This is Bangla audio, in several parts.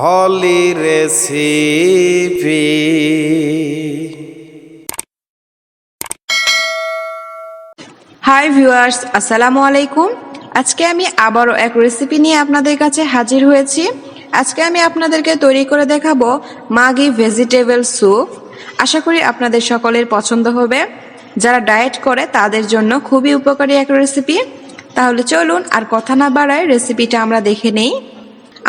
হলি রেসিপি। হাই ভিউয়ার্স, আসসালামু আলাইকুম। আজকে আমি আবারও এক রেসিপি নিয়ে আপনাদের কাছে হাজির হয়েছি। আজকে আমি আপনাদেরকে তৈরি করে দেখাবো মাগি ভেজিটেবল স্যুপ। আশা করি আপনাদের সকলের পছন্দ হবে। যারা ডায়েট করে, তাদের জন্য খুবই উপকারী এক রেসিপি। তাহলে চলুন আর কথা না বাড়ায় রেসিপিটা আমরা দেখে নেই।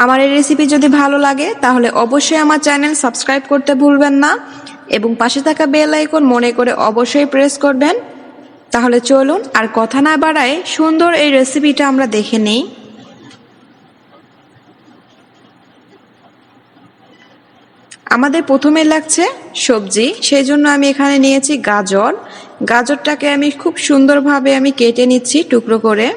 আমার এই রেসিপি যদি ভালো লাগে, তাহলে অবশ্যই আমার চ্যানেল সাবস্ক্রাইব করতে ভুলবেন না এবং পাশে থাকা বেল আইকন মনে করে অবশ্যই প্রেস করবেন। তাহলে চলুন আর কথা না বাড়ায় সুন্দর এই রেসিপিটা আমরা দেখে নেই। আমাদের প্রথমে লাগছে সবজি সেই জন্য আমি এখানে নিয়েছি গাজর। গাজরটাকে আমি খুব সুন্দরভাবে আমি কেটে নিচ্ছি টুকরো করে।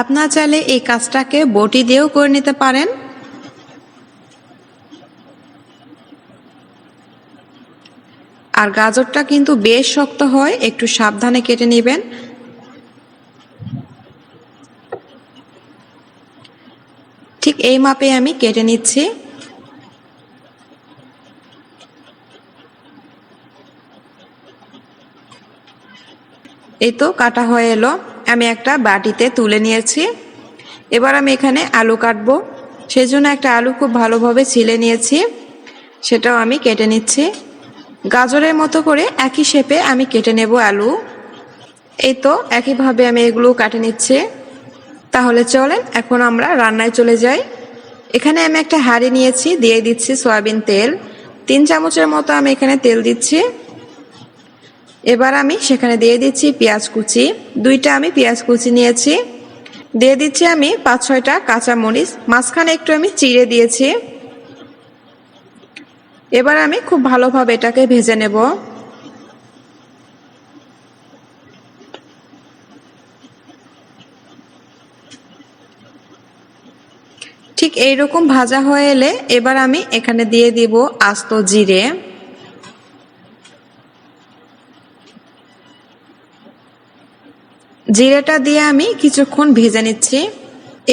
আপনারা চাইলে এই কাজটাকে বটি দিয়েও করে নিতে পারেন। আর গাজরটা কিন্তু বেশ শক্ত হয়, একটু সাবধানে কেটে নেবেন। ঠিক এই মাপে আমি কেটে নিচ্ছি। এই তো কাটা হয়ে এলো। আমি একটা বাটিতে তুলে নিয়েছি। এবার আমি এখানে আলু কাটবো। সেই জন্য একটা আলু খুব ভালোভাবে ছিলে নিয়েছি। সেটাও আমি কেটে নিচ্ছি। গাজরের মতো করে একই শেপে আমি কেটে নেব আলু। এই তো একইভাবে আমি এগুলো কাটে নিচ্ছি। তাহলে চলেন, এখন আমরা রান্নায় চলে যাই। এখানে আমি একটা হাঁড়ি নিয়েছি, দিয়ে দিচ্ছি সয়াবিন তেল। তিন চামচের মতো আমি এখানে তেল দিচ্ছি। এবার আমি সেখানে দিয়ে দিচ্ছি পেঁয়াজ কুচি। দুইটা আমি পেঁয়াজ কুচি নিয়েছি। দিয়ে দিচ্ছি আমি পাঁচ, ছয়টা কাঁচা মরিচ মাঝখানে একটু আমি চিড়ে দিয়েছি। এবার আমি খুব ভালোভাবে এটাকে ভেজে নেব। ঠিক এইরকম ভাজা হয়ে এলে এবার আমি এখানে দিয়ে দিব আস্ত জিরে। জিরেটা দিয়ে আমি কিছুক্ষণ ভেজে নিচ্ছি।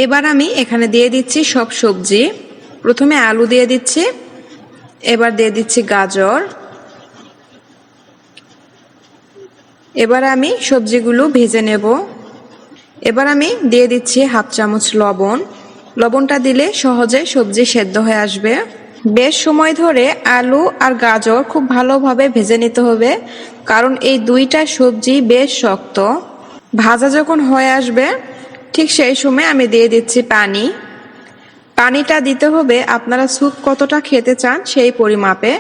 এবার আমি এখানে দিয়ে দিচ্ছি সব সবজি। প্রথমে আলু দিয়ে দিচ্ছি। এবার দিয়ে দিচ্ছি গাজর। এবার আমি সবজিগুলো ভেজে নেব। এবার আমি দিয়ে দিচ্ছি হাফ চামচ লবণ। লবণটা দিলে সহজে সবজি সেদ্ধ হয়ে আসবে। বেশ সময় ধরে আলু আর গাজর খুব ভালোভাবে ভেজে নিতে হবে, কারণ এই দুইটা সবজি বেশ শক্ত। ভাজা যখন হয়ে আসবে, ঠিক সেই সময় আমি দিয়ে দিচ্ছি পানি। পানিটা দিতে হবে, আপনারা স্যুপ কতটা খেতে চান সেই পরিমাপে।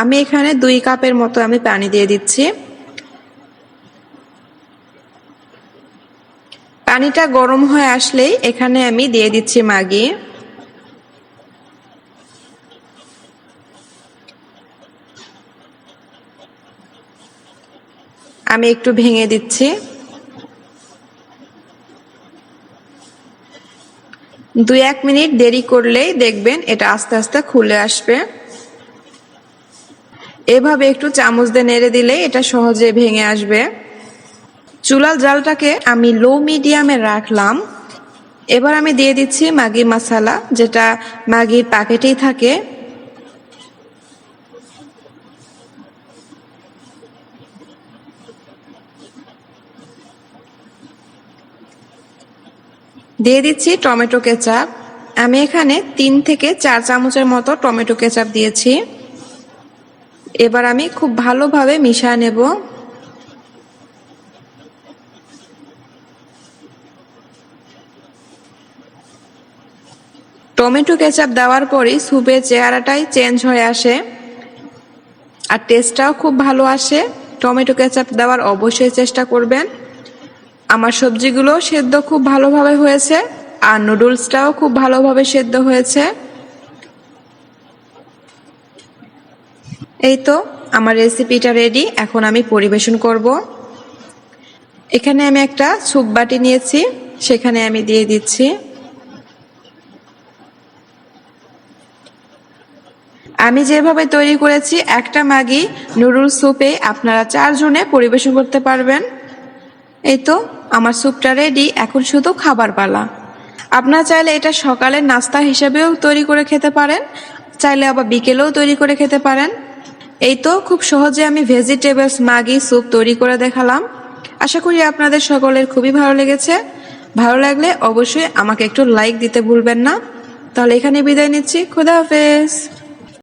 আমি এখানে দুই কাপের মতো আমি পানি দিয়ে দিচ্ছি। পানিটা গরম হয়ে আসলেই এখানে আমি দিয়ে দিচ্ছি মাগি আমি একটু ভেঙে দিচ্ছি। দুই এক মিনিট দেরি করলেই দেখবেন এটা আস্তে আস্তে খুলে আসবে। এভাবে একটু চামচ দিয়ে নেড়ে দিলে এটা সহজে ভেঙে আসবে। চুলার জালটাকে আমি লো মিডিয়ামে রাখলাম। এবার আমি দিয়ে দিচ্ছি ম্যাগি মশালা, যেটা ম্যাগির প্যাকেটেই থাকে। দিয়ে দিচ্ছি টমেটো কেচাপ। আমি এখানে তিন থেকে চার চামচের মতো টমেটো কেচাপ দিয়েছি। এবার আমি খুব ভালোভাবে মিশিয়ে নেব। টমেটো কেচাপ দেওয়ার পরই স্যুপের চেহারাটাই চেঞ্জ হয়ে আসে আর টেস্টটাও খুব ভালো আসে। টমেটো কেচাপ দেওয়ার অবশ্যই চেষ্টা করবেন। আমার সবজিগুলো সেদ্ধ খুব ভালোভাবে হয়েছে, আর নুডলসটাও খুব ভালোভাবে সেদ্ধ হয়েছে। এই তো, আমার রেসিপিটা রেডি এখন আমি পরিবেশন করব। এখানে আমি একটা স্যুপ বাটি নিয়েছি, সেখানে আমি দিয়ে দিচ্ছি। আমি যেভাবে তৈরি করেছি, একটা ম্যাগি নুডলস স্যুপে আপনারা চারজনে পরিবেশন করতে পারবেন। এই তো, আমার স্যুপটা রেডি এখন শুধু খাবার পালা। আপনারা চাইলে এটা সকালের নাস্তা হিসেবেও তৈরি করে খেতে পারেন, চাইলে আবার বিকেলেও তৈরি করে খেতে পারেন। এই তো, খুব সহজে আমি ভেজিটেবলস মাগি স্যুপ তৈরি করে দেখালাম। আশা করি আপনাদের সকলের খুবই ভালো লেগেছে। ভালো লাগলে অবশ্যই আমাকে একটু লাইক দিতে ভুলবেন না। তাহলে এখানে বিদায় নিচ্ছি। খুদা হাফেজ।